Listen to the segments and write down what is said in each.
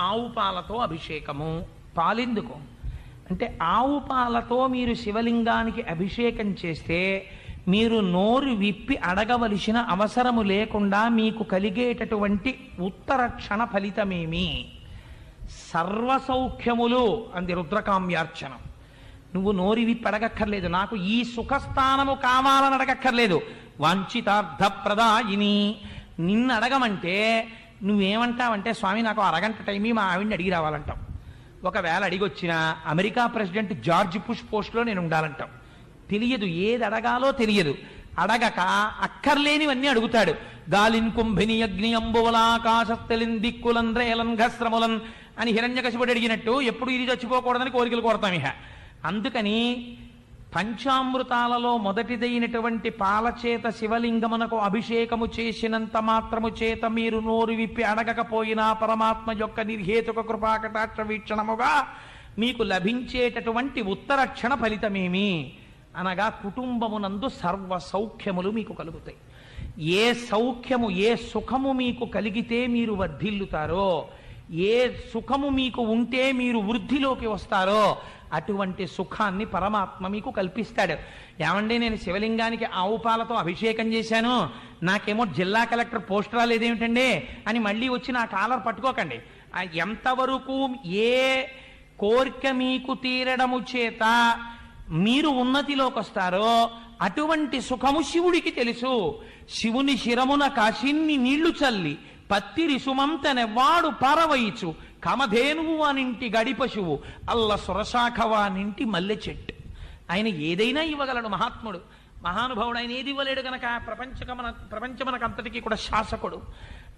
ఆవు పాలతో అభిషేకము. పాలెందుకు? అంటే ఆవు పాలతో మీరు శివలింగానికి అభిషేకం చేస్తే మీరు నోరు విప్పి అడగవలసిన అవసరము లేకుండా మీకు కలిగేటటువంటి ఉత్తర క్షణ ఫలితమేమి? సర్వసౌఖ్యములు అంది రుద్రకామ్యార్చనం. నువ్వు నోరి విప్పి అడగక్కర్లేదు. నాకు ఈ సుఖస్థానము కావాలని అడగక్కర్లేదు. వాంఛితార్థ నిన్ను అడగమంటే నువ్వేమంటావంటే స్వామి నాకు అరగంట టైమీ మా ఆవిడ్ని అడిగి రావాలంటాం ఒకవేళ అడిగి వచ్చిన అమెరికా ప్రెసిడెంట్ జార్జ్ పుష్ పోస్ట్లో నేను ఉండాలంటాం తెలియదు ఏది అడగాలో తెలియదు. అడగక అక్కర్లేనివన్నీ అడుగుతాడు. గాలిన్ కుంభిని అగ్ని అంబువలాకాశత్తెలిన్ దిక్కులన్ రేలన్ ఘస్రములన్ అని హిరణ్యకశిపుడు అడిగినట్టు ఎప్పుడు ఇది చచ్చిపోకూడదని కోరికలు కోరతాం ఇహ. అందుకని పంచామృతాలలో మొదటిదైనటువంటి పాలచేత శివలింగమునకు అభిషేకము చేసినంత మాత్రము చేత మీరు నోరు విప్పి అడగకపోయినా పరమాత్మ యొక్క నిర్హేతుక కృపాకటాక్ష వీక్షణముగా మీకు లభించేటటువంటి ఉత్తరక్షణ ఫలితమేమి? అనగా కుటుంబమునందు సర్వ సౌఖ్యములు మీకు కలుగుతాయి. ఏ సౌఖ్యము ఏ సుఖము మీకు కలిగితే మీరు వర్ధిల్లుతారో ఏ సుఖము మీకు ఉంటే మీరు వృద్ధిలోకి వస్తారో అటువంటి సుఖాన్ని పరమాత్మ మీకు కల్పిస్తాడు. ఏమండి నేను శివలింగానికి ఆవు పాలతో అభిషేకం చేశాను. నాకేమో జిల్లా కలెక్టర్ పోస్ట్ రాలేదేమిటండి అని మళ్ళీ వచ్చి నా కాలర్ పట్టుకోకండి. ఎంతవరకు ఏ కోరిక మీకు తీరడము చేత మీరు ఉన్నతిలోకి వస్తారో అటువంటి సుఖము శివుడికి తెలుసు. శివుని శిరమున కాశిన్ని నీళ్ళు చల్లి పత్తిరి రిసుమంతనెవ్వాడు పారవయిచు. కమధేనువు అనింటి గడిపశువు. అల్ల సురశాఖవా నింటి మల్లె చెట్టు. ఆయన ఏదైనా ఇవ్వగలడు మహాత్ముడు. మహానుభావుడు ఆయన ఏది ఇవ్వలేడు గనక. ప్రపంచకమన ప్రపంచమనకంతటికీ కూడా శాసకుడు.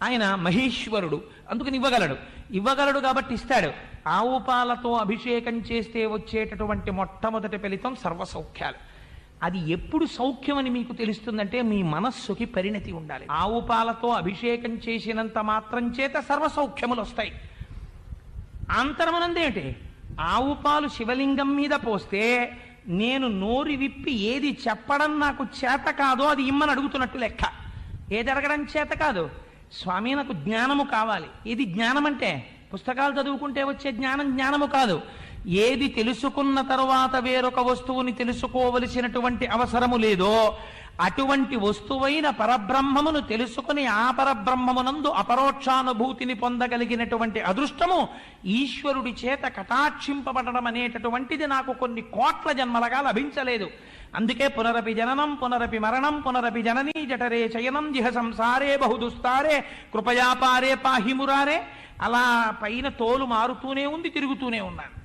ఆయన మహేశ్వరుడు. అందుకని ఇవ్వగలడు. ఇవ్వగలడు కాబట్టి ఇస్తాడు. ఆవు పాలతో అభిషేకం చేస్తే వచ్చేటటువంటి మొట్టమొదటి ఫలితం సర్వసౌఖ్యాలు. అది ఎప్పుడు సౌఖ్యం అని మీకు తెలుస్తుందంటే మీ మనస్సుకి పరిణతి ఉండాలి. ఆవు పాలతో అభిషేకం చేసినంత మాత్రం చేత సర్వసౌఖ్యములు వస్తాయి. అంతరమనందేమిటి ఆవు పాలు శివలింగం మీద పోస్తే నేను నోరు విప్పి ఏది చెప్పడం నాకు చేత కాదో అది ఇమ్మని అడుగుతున్నట్టు లెక్క. ఏది అడగడం చేత కాదు. స్వామి నాకు జ్ఞానము కావాలి. ఇది జ్ఞానం అంటే పుస్తకాలు చదువుకుంటే వచ్చే జ్ఞానం జ్ఞానము కాదు. ఏది తెలుసుకున్న తరువాత వేరొక వస్తువుని తెలుసుకోవలసినటువంటి అవసరము లేదో అటువంటి వస్తువైన పరబ్రహ్మమును తెలుసుకుని ఆ పరబ్రహ్మమునందు అపరోక్షానుభూతిని పొందగలిగినటువంటి అదృష్టము ఈశ్వరుడి చేత కటాక్షింపబడడం అనేటటువంటిది నాకు కొన్ని కోట్ల జన్మలగా లభించలేదు. అందుకే పునరపి జననం పునరపి మరణం పునరపి జననీ జఠరే చయనం జిహ సంసారే బహుదుస్తారే కృపయాపారే పాహిమురారే అలా పైన తోలు మారుతూనే ఉంది తిరుగుతూనే ఉన్నాను.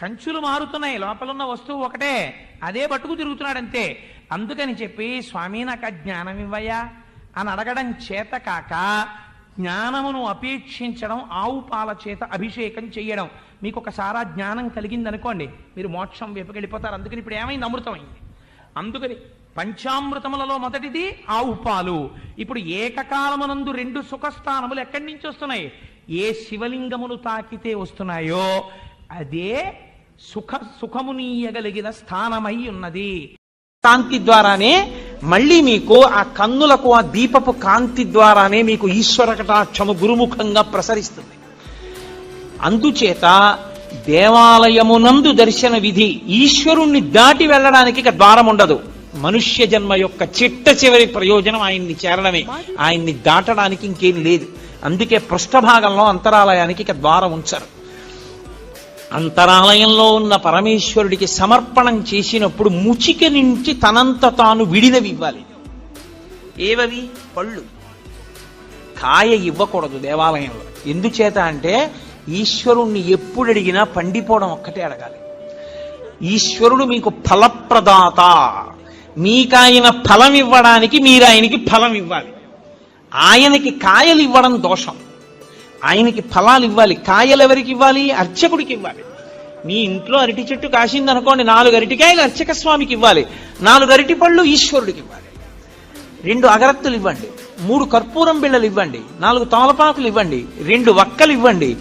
సంచులు మారుతున్నాయి. లోపల ఉన్న వస్తువు ఒకటే. అదే పట్టుకు తిరుగుతున్నాడంతే. అందుకని చెప్పి స్వామి నాకు ఆ జ్ఞానం ఇవ్వయా అని అడగడం చేత కాక జ్ఞానమును అపేక్షించడం ఆవు పాల చేత అభిషేకం చేయడం మీకు ఒకసారి జ్ఞానం కలిగింది అనుకోండి మీరు మోక్షం వైపుకి వెళ్ళిపోతారు. అందుకని ఇప్పుడు ఏమైంది? అమృతమైంది అందుకని పంచామృతములలో మొదటిది ఆవు పాలు. ఇప్పుడు ఏకకాలమునందు రెండు సుఖస్థానములు ఎక్కడి నుంచి వస్తున్నాయి? ఏ శివలింగములు తాకితే వస్తున్నాయో అదే సుఖ సుఖమునీయగలిగిన స్థానమై ఉన్నది. కాంతి ద్వారానే మళ్ళీ మీకు ఆ కన్నులకు ఆ దీపపు కాంతి ద్వారానే మీకు ఈశ్వర కటాక్షము గురుముఖంగా ప్రసరిస్తుంది. అందుచేత దేవాలయమునందు దర్శన విధి ఈశ్వరుణ్ణి దాటి వెళ్ళడానికి ఇక ద్వారం ఉండదు. మనుష్య జన్మ యొక్క చిట్ట చివరి ప్రయోజనం ఆయన్ని చేరడమే. ఆయన్ని దాటడానికి ఇంకేం లేదు. అందుకే పృష్ఠభాగంలో అంతరాలయానికి ఇక ద్వారం ఉంచరు. అంతరాలయంలో ఉన్న పరమేశ్వరుడికి సమర్పణం చేసినప్పుడు ముచిక నుంచి తనంత తాను విడినవి ఇవ్వాలి ఏవవి? పళ్ళు. కాయ ఇవ్వకూడదు దేవాలయంలో. ఎందుచేత అంటే ఈశ్వరుణ్ణి ఎప్పుడు అడిగినా పండిపోవడం ఒక్కటే అడగాలి. ఈశ్వరుడు మీకు ఫలప్రదాత. మీకాయన ఫలం ఇవ్వడానికి మీరు ఆయనకి ఫలం ఇవ్వాలి ఆయనకి కాయలు ఇవ్వడం దోషం. ఆయనకి ఫలాలు ఇవ్వాలి కాయలు ఎవరికి ఇవ్వాలి అర్చకుడికి ఇవ్వాలి. మీ ఇంట్లో అరటి చెట్టు కాసింది అనుకోండి నాలుగు అరటికాయలు అర్చక స్వామికి ఇవ్వాలి నాలుగు అరటి పళ్ళు ఈశ్వరుడికి ఇవ్వాలి. రెండు అగరత్తులు ఇవ్వండి మూడు కర్పూరం బిళ్ళలు ఇవ్వండి నాలుగు తమలపాకులు ఇవ్వండి రెండు వక్కలు ఇవ్వండి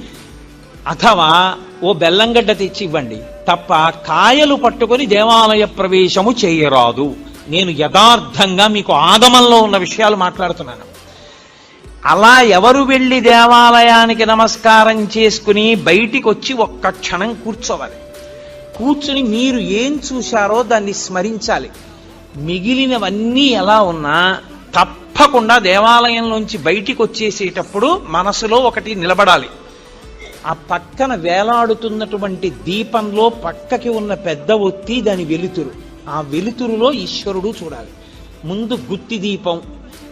అథవా ఓ బెల్లంగడ్డ తెచ్చి ఇవ్వండి తప్ప కాయలు పట్టుకొని దేవాలయ ప్రవేశము చేయరాదు. నేను యథార్థంగా మీకు ఆగమంలో ఉన్న విషయాలు మాట్లాడుతున్నాను. అలా ఎవరు వెళ్ళి దేవాలయానికి నమస్కారం చేసుకుని బయటికి వచ్చి ఒక్క క్షణం కూర్చోవాలి. కూర్చుని మీరు ఏం చూశారో దాన్ని స్మరించాలి. మిగిలినవన్నీ ఎలా ఉన్నా తప్పకుండా దేవాలయంలోంచి బయటికి వచ్చేసేటప్పుడు మనసులో ఒకటి నిలబడాలి. ఆ పక్కన వేలాడుతున్నటువంటి దీపంలో పక్కకి ఉన్న పెద్ద ఒత్తి దాని వెలుతురు. ఆ వెలుతురులో ఈశ్వరుడు చూడాలి. ముందు గుత్తి దీపం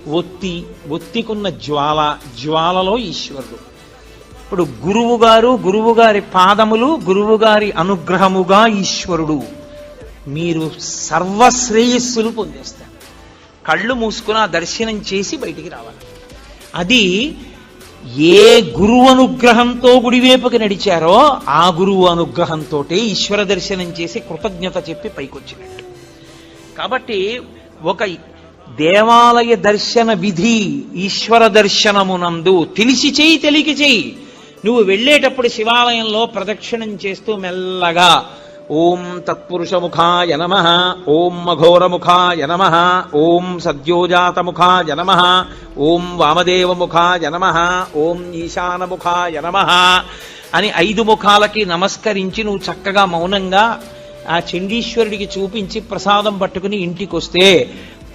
ఒత్తి ఒత్తికున్న జ్వాల జ్వాలలో ఈశ్వరుడు. ఇప్పుడు గురువు గారు గురువు గారి పాదములు గురువు గారి అనుగ్రహముగా ఈశ్వరుడు. మీరు సర్వశ్రేయస్సులు పొందేస్తారు. కళ్ళు మూసుకుని ఆ దర్శనం చేసి బయటికి రావాలి. అది ఏ గురువు అనుగ్రహంతో గుడివైపుకి నడిచారో ఆ గురువు అనుగ్రహంతో ఈశ్వర దర్శనం చేసి కృతజ్ఞత చెప్పి పైకొచ్చినట్టు. కాబట్టి ఒక దేవాలయ దర్శన విధి ఈశ్వర దర్శనమునందు తెలిసి చేయి తెలికి చేయి నువ్వు వెళ్ళేటప్పుడు శివాలయంలో ప్రదక్షిణం చేస్తూ మెల్లగా ఓం తత్పురుషముఖాయ నమ ఓం మఘోరముఖాయ నమ ఓం సద్యోజాతముఖాయ నమ ఓం వామదేవముఖాయ నమ ఓం ఈశానముఖాయ నమ అని ఐదు ముఖాలకి నమస్కరించి నువ్వు చక్కగా మౌనంగా ఆ చండీశ్వరుడికి చూపించి ప్రసాదం పట్టుకుని ఇంటికి వస్తే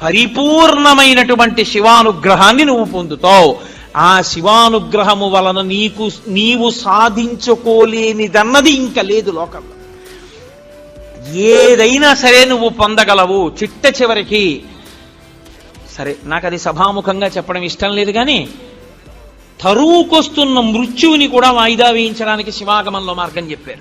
పరిపూర్ణమైనటువంటి శివానుగ్రహాన్ని నువ్వు పొందుతావు. ఆ శివానుగ్రహము వలన నీకు నీవు సాధించుకోలేనిదన్నది ఇంకా లేదు లోకంలో. ఏదైనా సరే నువ్వు పొందగలవు. చిట్ట చివరికి సరే నాకు అది సభాముఖంగా చెప్పడం ఇష్టం లేదు కానీ తరువుకొస్తున్న మృత్యువుని కూడా వాయిదా వేయించడానికి శివాగమంలో మార్గం చెప్పారు.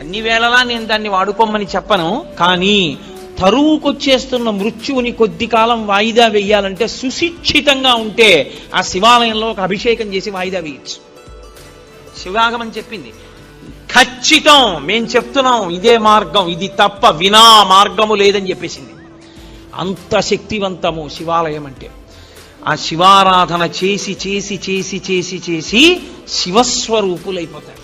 అన్ని వేళలా నేను దాన్ని వాడుకోమని చెప్పను కానీ తరువుకొచ్చేస్తున్న మృత్యువుని కొద్ది కాలం వాయిదా వేయాలంటే సుశిక్షితంగా ఉంటే ఆ శివాలయంలో ఒక అభిషేకం చేసి వాయిదా వేయచ్చు. శివాగమం చెప్పింది. ఖచ్చితం మేం చెప్తున్నాం ఇదే మార్గం ఇది తప్ప వినా మార్గము లేదని చెప్పేసింది. అంత శక్తివంతము శివాలయం అంటే. ఆ శివారాధన చేసి చేసి చేసి చేసి చేసి శివస్వరూపులైపోతారు.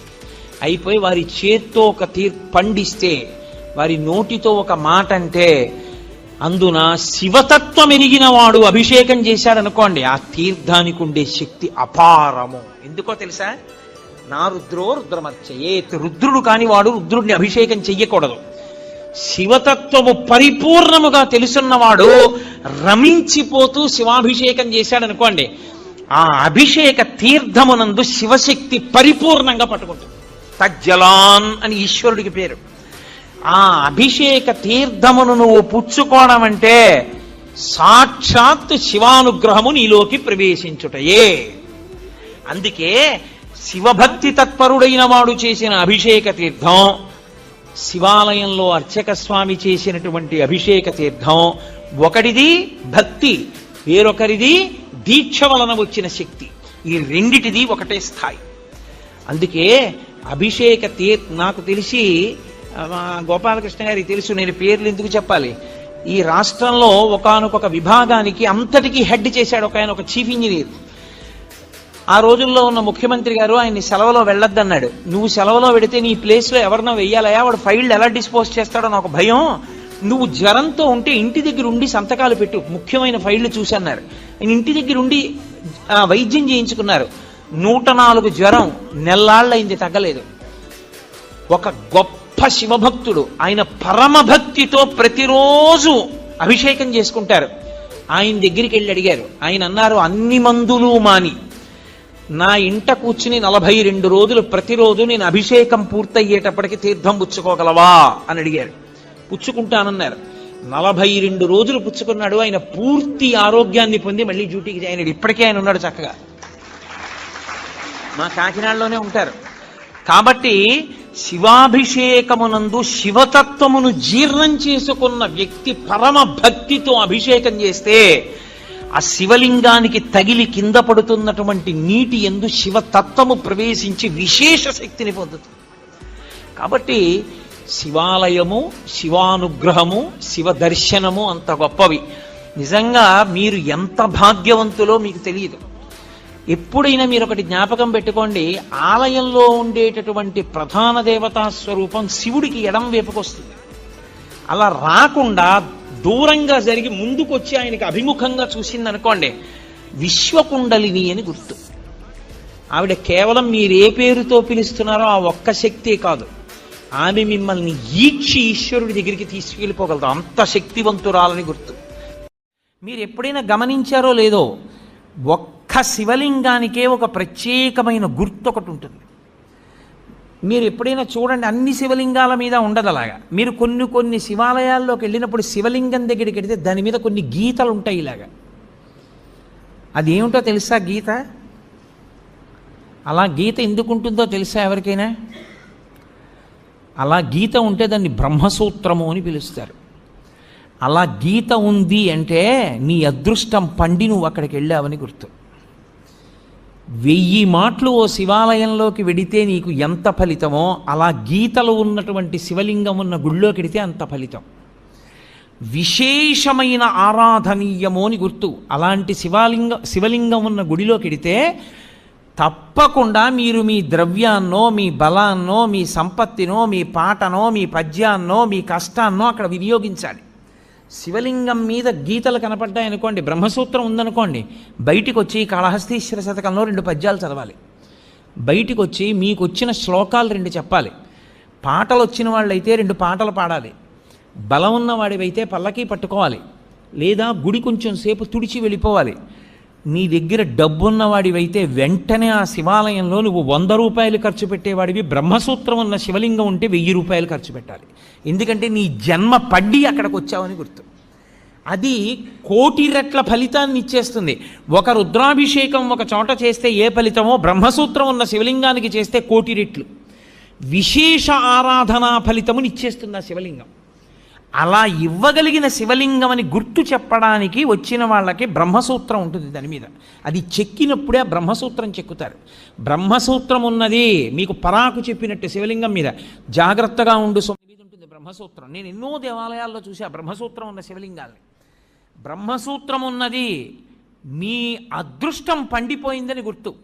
అయిపోయి వారి చేత్తో ఒక తీర్ పండిస్తే వారి నోటితో ఒక మాట అంటే అందున శివతత్వం ఎరిగిన వాడు అభిషేకం చేశాడనుకోండి ఆ తీర్థానికి ఉండే శక్తి అపారము. ఎందుకో తెలుసా? నా రుద్రో రుద్రమర్చయేత్ రుద్రుడు కాని వాడు రుద్రుడిని అభిషేకం చెయ్యకూడదు. శివతత్వము పరిపూర్ణముగా తెలుసున్నవాడు రమించిపోతూ శివాభిషేకం చేశాడనుకోండి ఆ అభిషేక తీర్థమునందు శివశక్తి పరిపూర్ణంగా పట్టుకుంటుంది. తజ్జలాన్ అని ఈశ్వరుడికి పేరు. ఆ అభిషేక తీర్థమును నువ్వు పుచ్చుకోవడం అంటే సాక్షాత్ శివానుగ్రహము నీలోకి ప్రవేశించుటయే. అందుకే శివభక్తి తత్పరుడైన వాడు చేసిన అభిషేక తీర్థం శివాలయంలో అర్చక స్వామి చేసినటువంటి అభిషేక తీర్థం ఒకటిది భక్తి వేరొకరిది దీక్ష వలన వచ్చిన శక్తి. ఈ రెండిటిది ఒకటే స్థాయి. అందుకే అభిషేక తీర్ నాకు తెలిసి మా గోపాలకృష్ణ గారికి తెలుసు నేను పేర్లు ఎందుకు చెప్పాలి? ఈ రాష్ట్రంలో ఒకానొక విభాగానికి అంతటికీ హెడ్ చేశాడు ఒక ఆయన ఒక చీఫ్ ఇంజనీర్. ఆ రోజుల్లో ఉన్న ముఖ్యమంత్రి గారు ఆయన్ని సెలవులో వెళ్ళొద్దన్నాడు. నువ్వు సెలవులో పెడితే నీ ప్లేస్లో ఎవరినో వెయ్యాలయా వాడు ఫైల్ ఎలా డిస్పోజ్ చేస్తాడో నాకు భయం. నువ్వు జ్వరంతో ఉంటే ఇంటి దగ్గర ఉండి సంతకాలు పెట్టు ముఖ్యమైన ఫైళ్ళు చూసన్నారు. ఆయన ఇంటి దగ్గర ఉండి వైద్యం చేయించుకున్నారు. నూట నాలుగు జ్వరం నెల్లాళ్ళైంది తగ్గలేదు. ఒక గొప్ప శివభక్తుడు. ఆయన పరమభక్తితో ప్రతిరోజు అభిషేకం చేసుకుంటారు. ఆయన దగ్గరికి వెళ్ళి అడిగారు. ఆయన అన్నారు అన్ని మందులు మాని. నా ఇంట కూర్చుని నలభై రెండు రోజులు ప్రతిరోజు నేను అభిషేకం పూర్తయ్యేటప్పటికి తీర్థం పుచ్చుకోగలవా? అని అడిగారు. పుచ్చుకుంటానన్నారు. నలభై రెండు రోజులు పుచ్చుకున్నాడు. ఆయన పూర్తి ఆరోగ్యాన్ని పొంది మళ్ళీ డ్యూటీకి జాయిన్ ఇప్పటికే ఆయన ఉన్నాడు చక్కగా. మా కాకినాడలోనే ఉంటారు. కాబట్టి శివాభిషేకమునందు శివతత్వమును జీర్ణం చేసుకున్న వ్యక్తి పరమ భక్తితో అభిషేకం చేస్తే ఆ శివలింగానికి తగిలి కింద పడుతున్నటువంటి నీటి ఎందు శివతత్వము ప్రవేశించి విశేష శక్తిని పొందుతుంది. కాబట్టి శివాలయము శివానుగ్రహము శివ దర్శనము అంత గొప్పవి. నిజంగా మీరు ఎంత భాగ్యవంతులో మీకు తెలియదు. ఎప్పుడైనా మీరు ఒకటి జ్ఞాపకం పెట్టుకోండి ఆలయంలో ఉండేటటువంటి ప్రధాన దేవతా స్వరూపం శివుడికి ఎడం వైపుకొస్తుంది. అలా రాకుండా దూరంగా జరిగి ముందుకొచ్చి ఆయనకి అభిముఖంగా చూసింది అనుకోండి విశ్వకుండలిని అని గుర్తు. ఆవిడ కేవలం మీరు ఏ పేరుతో పిలుస్తున్నారో ఆ ఒక్క శక్తే కాదు. ఆమె మిమ్మల్ని ఈడ్చి ఈశ్వరుడి దగ్గరికి తీసుకెళ్ళిపోగలదు. అంత శక్తివంతురాలని గుర్తు. మీరు ఎప్పుడైనా గమనించారో లేదో ఒక్క శివలింగానికే ఒక ప్రత్యేకమైన గుర్తు ఒకటి ఉంటుంది. మీరు ఎప్పుడైనా చూడండి అన్ని శివలింగాల మీద ఉండదు అలాగా మీరు కొన్ని కొన్ని శివాలయాల్లోకి వెళ్ళినప్పుడు శివలింగం దగ్గరికి వెడితే దాని మీద కొన్ని గీతలు ఉంటాయి ఇలాగా. అది ఏమిటో తెలుసా గీత? అలా గీత ఎందుకు ఉంటుందో తెలుసా ఎవరికైనా? అలా గీత ఉంటే దాన్ని బ్రహ్మసూత్రము అని పిలుస్తారు. అలా గీత ఉంది అంటే నీ అదృష్టం పండి నువ్వు అక్కడికి వెళ్ళావని గుర్తు. వెయ్యి మాటలు ఓ శివాలయంలోకి వెడితే నీకు ఎంత ఫలితమో అలా గీతలు ఉన్నటువంటి శివలింగం ఉన్న గుళ్ళోకి వెడితే అంత ఫలితం. విశేషమైన ఆరాధనీయము అని గుర్తు. అలాంటి శివాలింగ శివలింగం ఉన్న గుడిలోకి వెడితే తప్పకుండా మీరు మీ ద్రవ్యాన్నో మీ బలాన్నో మీ సంపత్తినో మీ పాటనో మీ పద్యాన్నో మీ కష్టాన్నో అక్కడ వినియోగించాలి. శివలింగం మీద గీతలు కనపడ్డాయనుకోండి బ్రహ్మసూత్రం ఉందనుకోండి బయటికి వచ్చి కాళహస్తీశ్వర శతకంలో రెండు పద్యాలు చదవాలి. బయటికి వచ్చి మీకు వచ్చిన శ్లోకాలు రెండు చెప్పాలి. పాటలు వచ్చిన వాళ్ళైతే రెండు పాటలు పాడాలి. బలం ఉన్నవాడివైతే పల్లకి పట్టుకోవాలి. లేదా గుడి కొంచెం సేపు తుడిచి వెళ్ళిపోవాలి. నీ దగ్గర డబ్బున్నవాడివైతే వెంటనే ఆ శివాలయంలో నువ్వు వంద రూపాయలు ఖర్చు పెట్టేవాడివి. బ్రహ్మసూత్రం ఉన్న శివలింగం ఉంటే వెయ్యి రూపాయలు ఖర్చు పెట్టాలి. ఎందుకంటే నీ జన్మ పడ్డి అక్కడికి వచ్చావని గుర్తు. అది కోటి రెట్ల ఫలితాన్ని ఇచ్చేస్తుంది. ఒక రుద్రాభిషేకం ఒక చోట చేస్తే ఏ ఫలితమో బ్రహ్మసూత్రం ఉన్న శివలింగానికి చేస్తే కోటి రెట్లు. విశేష ఆరాధనా ఫలితమునిచ్చేస్తుంది ఆ శివలింగం. అలా ఇవ్వగలిగిన శివలింగం అని గుర్తు చెప్పడానికి వచ్చిన వాళ్ళకి బ్రహ్మసూత్రం ఉంటుంది దాని మీద. అది చెక్కినప్పుడే ఆ బ్రహ్మసూత్రం చెక్కుతారు. బ్రహ్మసూత్రం ఉన్నది మీకు పరాకు చెప్పినట్టు శివలింగం మీద. జాగ్రత్తగా ఉండు మీద ఉంటుంది బ్రహ్మసూత్రం. నేను ఎన్నో దేవాలయాల్లో చూసా బ్రహ్మసూత్రం ఉన్న శివలింగాల్ని. బ్రహ్మసూత్రం ఉన్నది మీ అదృష్టం పండిపోయిందని గుర్తు.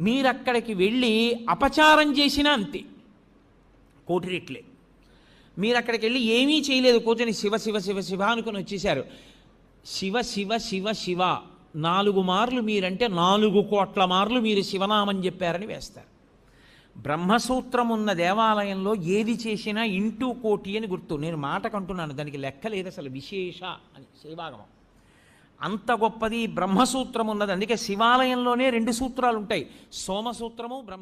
మీరక్కడికి వెళ్ళి అపచారం చేసినా అంతే. కోటి రెట్లే. మీరు అక్కడికి వెళ్ళి ఏమీ చేయలేదు. కూర్చొని శివ శివ శివ శివ అనుకుని వచ్చేసారు శివ శివ శివ శివ నాలుగు మార్లు మీరంటే నాలుగు కోట్ల మార్లు మీరు శివనామం చెప్పారని వేస్తారు. బ్రహ్మసూత్రం ఉన్న దేవాలయంలో ఏది చేసినా ఇంటూ కోటి అని గుర్తు. నేను మాటకంటున్నాను దానికి లెక్క లేదు అసలు విశేష అని శైవాగమం అంత గొప్పది బ్రహ్మసూత్రం ఉన్నది. అందుకే శివాలయంలోనే రెండు సూత్రాలు ఉంటాయి సోమసూత్రము బ్రహ్మ